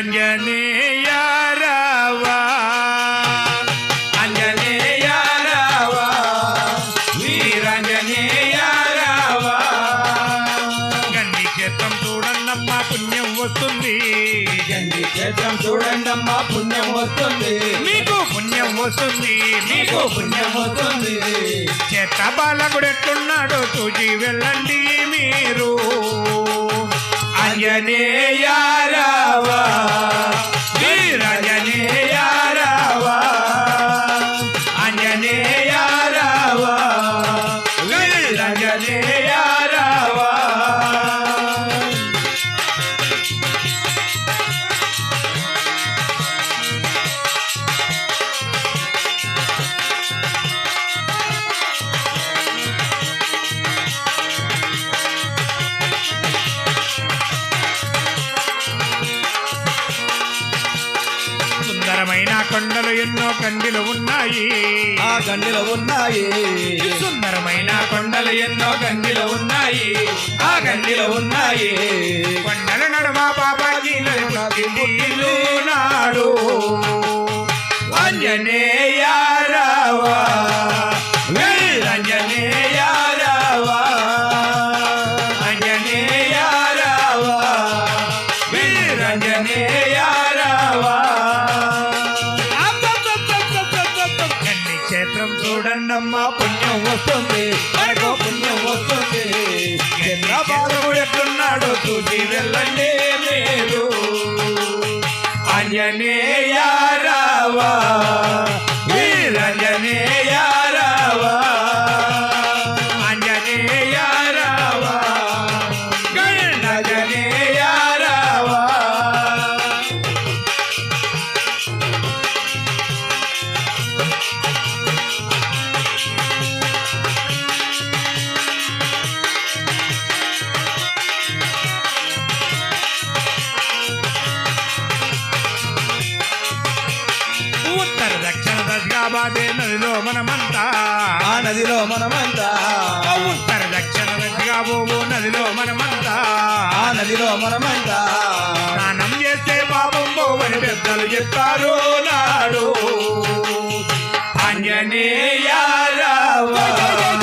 వీరాంజనేయ రావా అంజనేయ రావా వీరాంజనేయ రావా గండి క్షేత్రం చూడన్నమ్మ పుణ్యం వస్తుంది. గండి చూడండమ్మా పుణ్యం వస్తుంది. మీకు పుణ్యం వస్తుంది. మీకు మీకు పుణ్యం వస్తుంది. చేత బాలకుడు ఎట్లున్నాడో చూసి వెళ్ళండి మీరు. అంజనేయ రావా కొండలు ఎన్నో కండిలు ఉన్నాయి. ఆ గండిలో ఉన్నాయి. సుందరమైన కొండలు ఎన్నో కండిలు ఉన్నాయి. ఆ గండిలో ఉన్నాయి. కొండల నడుమ బాబాజీ నాడు అంజనేయ చూడండమ్మా పుణ్యం వస్తుంది. మనకు పుణ్యం వస్తుంది. ఎన్న బాలకుడు ఎట్లున్నాడో చూసి వెళ్ళండి మీరు అంజనేయ బాధే నదిలో మనమంతా. ఆ నదిలో మనమంతా. ఉత్తర దక్షిణ దశగా పోవు నదిలో మనమంతా. ఆ నదిలో మనమంతా. స్నానం చేస్తే పాపం పోవని పెద్దలు చెప్తారు నాడు. అంజనేయ రావా.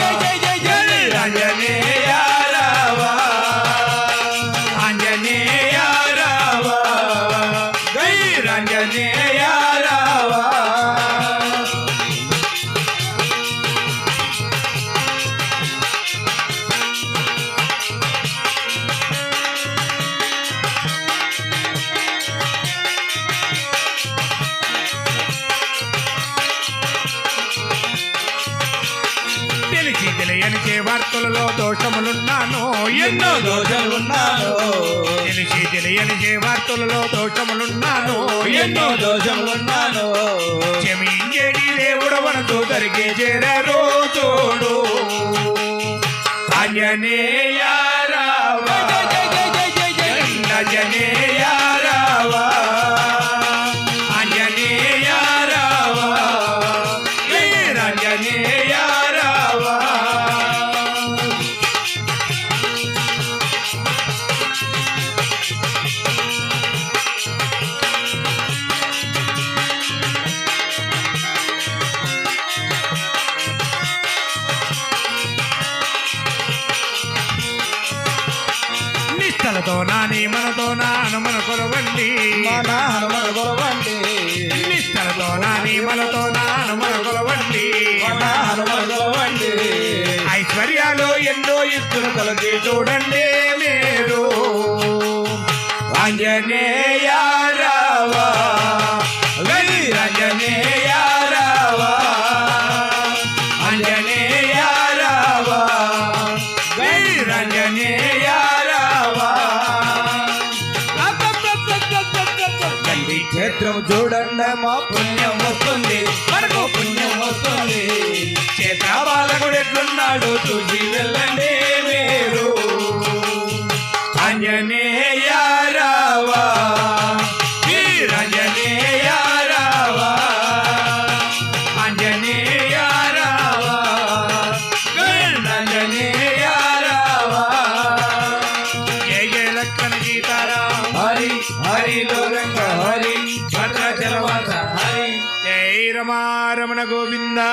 వార్తలలో దోషములున్నాను. ఎన్నో దోషాలు ఉన్నాను తెలిసి తెలియని చే వార్తలలో దోషములున్నాను. ఎన్నో ఎన్నో దోషములు ఉన్నాను క్షమించేది దేవుడు మనతో దరికే చేరారో చూడు. అంజనేయ రావా. మనతో నాని మనతో నా హనుమన కొలవండి మన హనుమన గొలవండి నిష్టలతో నా నియమలతో నా హనుమన కొలవండి మన హనుమన గొలవండి ఐశ్వర్యాలు ఎన్నో ఇస్తున్న కొలది చూడండి మీరు. ఆంజనేయా క్షేత్రం చూడండి మా పుణ్యం వస్తుంది. మనకు పుణ్యం వస్తుంది. చేత బాలకుడు ఎట్లున్నాడు చూసి వెళ్ళండి మీరు. అంజనేయ రావా. వీరంజనేయ రావా. అంజనేయ రావా. గణంజనేయ రావా. జయ జయ లక్షణ సీతారాం. హరి హరి రమారమణ గోవిందా.